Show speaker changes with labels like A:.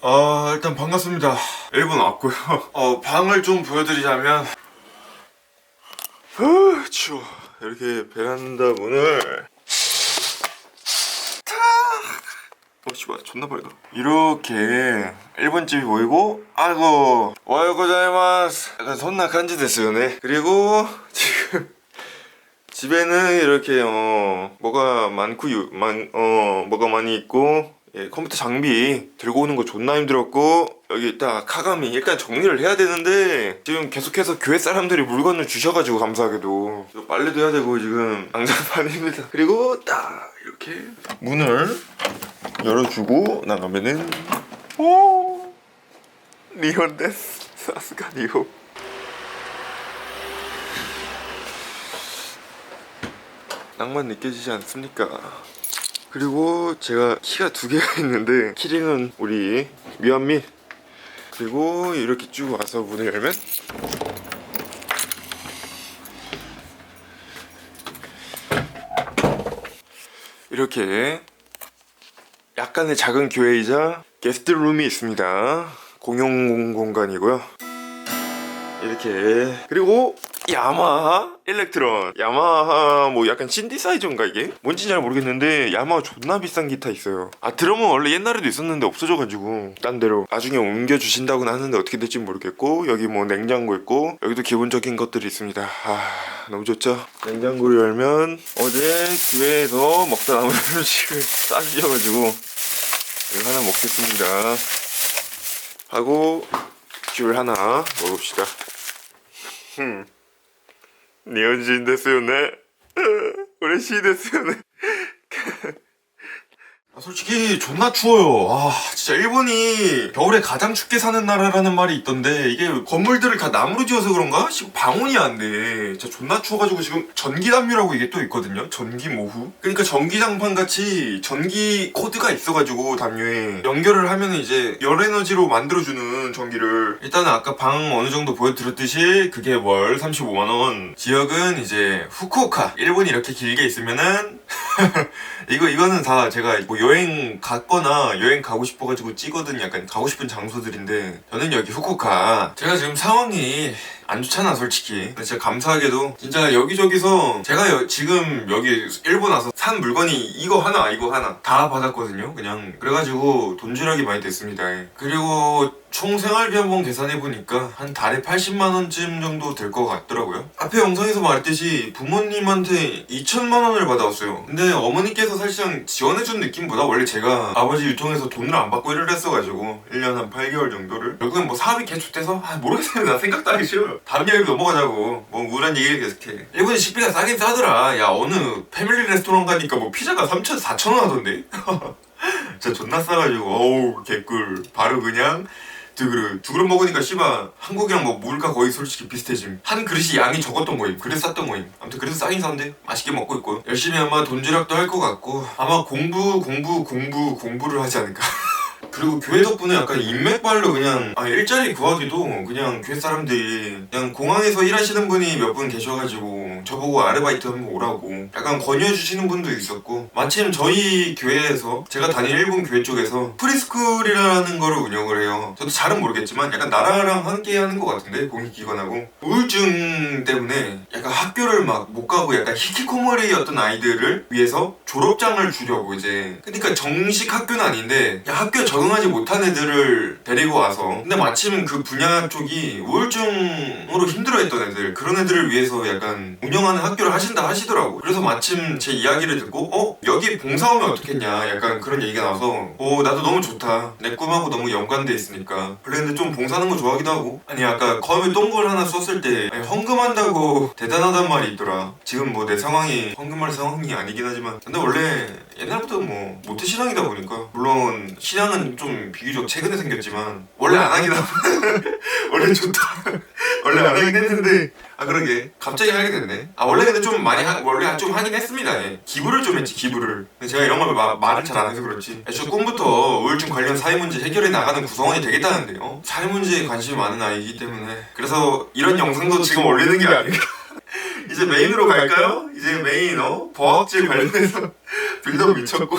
A: 아 일단 반갑습니다. 일본 왔고요. 어 방을 좀 보여드리자면 아 추워. 이렇게 베란다 문을 탁. 어 씨발 존나 밝아. 이렇게 일본 집이 보이고 아이고 와요 고자이마스. 약간 손나 간지 됐어요, 네. 그리고 지금 집에는 이렇게 어 뭐가 많고 유, 많, 어 뭐가 많이 있고 예, 컴퓨터 장비 들고 오는 거 존나 힘들었고 여기 딱 카가미 일단 정리를 해야 되는데 지금 계속해서 교회 사람들이 물건을 주셔가지고 감사하게도. 또 빨래도 해야 되고 지금 앙장판 입니다. 그리고 딱 이렇게 문을 열어주고 나가면은 오! 리온 데스 사스가 리오. 낭만 느껴지지 않습니까? 그리고 제가 키가 두 개가 있는데 키링은 우리 미완미. 그리고 이렇게 쭉 와서 문을 열면 이렇게 약간의 작은 교회이자 게스트룸이 있습니다. 공용 공간이고요. 이렇게. 그리고 야마하? 일렉트론. 야마하 뭐 약간 신디사이저인가 이게? 뭔지 잘 모르겠는데 야마하 존나 비싼 기타 있어요. 아 드럼은 원래 옛날에도 있었는데 없어져가지고 딴 데로 나중에 옮겨주신다고는 하는데 어떻게 될지 모르겠고 여기 뭐 냉장고 있고 여기도 기본적인 것들이 있습니다. 아 너무 좋죠? 냉장고를 열면 어제 교회에서 먹다 남은 음식을 싸주셔가지고 이거 하나 먹겠습니다. 하고 귤 하나 먹읍시다. 흠. 日本人ですよね。嬉しいですよね, 솔직히 존나 추워요. 아, 진짜 일본이 겨울에 가장 춥게 사는 나라라는 말이 있던데 이게 건물들을 다 나무로 지어서 그런가? 지금 방온이 안 돼. 진짜 존나 추워가지고 지금 전기 담요라고 이게 또 있거든요. 전기 모후. 그러니까 전기장판 같이 전기 코드가 있어가지고 담요에 연결을 하면 이제 열 에너지로 만들어주는 전기를 일단은 아까 방 어느 정도 보여드렸듯이 그게 월 35만 원. 지역은 이제 후쿠오카. 일본이 이렇게 길게 있으면은 이거 이거는 다 제가 뭐 여행 갔거나 여행 가고 싶어가지고 찍어둔 약간 가고 싶은 장소들인데 저는 여기 후쿠오카. 제가 지금 상황이 안 좋잖아 솔직히 진짜 감사하게도 진짜 여기저기서 제가 여- 지금 여기 일본 와서 산 물건이 이거 하나 이거 하나 다 받았거든요 그냥 그래가지고 돈주락이 많이 됐습니다 그리고 총 생활비 한번 계산해 보니까 한 달에 80만 원쯤 정도 될 것 같더라고요. 앞에 영상에서 말했듯이 부모님한테 2천만 원을 받아왔어요. 근데 어머니께서 사실상 지원해준 느낌보다 원래 제가 아버지 유통에서 돈을 안 받고 일을 했어가지고 1년 한 8개월 정도를 결국엔 뭐 사업이 개축돼서 아 모르겠어요. 나 생각도 하기 싫어요. 다음 이야기로 넘어가자고. 뭐 우울한 얘기를 계속해. 일본이 식비가 싸긴 싸더라. 야 어느 패밀리 레스토랑 가니까 뭐 피자가 3천 4천 원 하던데. 진짜 존나 싸가지고 어우 개꿀 바로 그냥 두 그릇 두 그릇 먹으니까 씨발 한국이랑 뭐 물가 거의 솔직히 비슷해짐 한 그릇이 양이 적었던 거임 그래서 쌌던 거임 아무튼 그래서 싸긴 싼데 맛있게 먹고 있고 열심히 아마 돈주락도 할 것 같고 아마 공부 공부 공부 공부를 하지 않을까 그리고 교회 덕분에 약간 인맥발로 그냥 아 일자리 구하기도 그냥 교회 사람들이 그냥 공항에서 일하시는 분이 몇 분 계셔가지고 저보고 아르바이트 한번 오라고 약간 권유해 주시는 분도 있었고 마침 저희 교회에서 제가 다닌 일본 교회 쪽에서 프리스쿨이라는 거를 운영을 해요. 저도 잘은 모르겠지만 약간 나라랑 함께 하는 것 같은데 공익기관하고 우울증 때문에 약간 학교를 막 못 가고 약간 히키코모리였던 아이들을 위해서 졸업장을 주려고 이제. 그러니까 정식 학교는 아닌데 학교에 적응하지 못한 애들을 데리고 와서. 근데 마침 그 분야 쪽이 우울증으로 힘들어했던 애들 그런 애들을 위해서 약간 운영하는 학교를 하신다 하시더라고. 그래서 마침 제 이야기를 듣고 어? 여기 봉사하면 어떻겠냐? 약간 그런 얘기가 나와서 어 나도 너무 좋다. 내 꿈하고 너무 연관돼 있으니까. 그랬는데 좀 봉사하는 거 좋아하기도 하고. 아니 아까 검에 똥걸 하나 썼을 때 아니, 헌금한다고 대단하단 말이 있더라. 지금 뭐 내 상황이 헌금할 상황이 아니긴 하지만. 근데 원래 옛날부터 뭐 모태 신앙이다 보니까. 물론 신앙은 좀 비교적 최근에 생겼지만 원래 안 하긴 하고. 원래 좋다. 원래 안 하긴 했는데 아 그러게. 갑자기 하게 됐네. 아 원래 근데 좀 많이 하, 원래 좀 하긴 했습니다. 예. 기부를 좀 했지 기부를. 근데 제가 이런 걸 마- 말을 잘 안 해서 그렇지. 애초 꿈부터 우울증 관련 사회 문제 해결해 나가는 구성원이 되겠다는데요. 사회 문제에 관심이 많은 아이이기 때문에. 그래서 이런 영상도 지금 올리는 게 아닌가 이제 메인으로 갈까요? 이제 메인 어? 버학질 관련해서 빌드업 미쳤고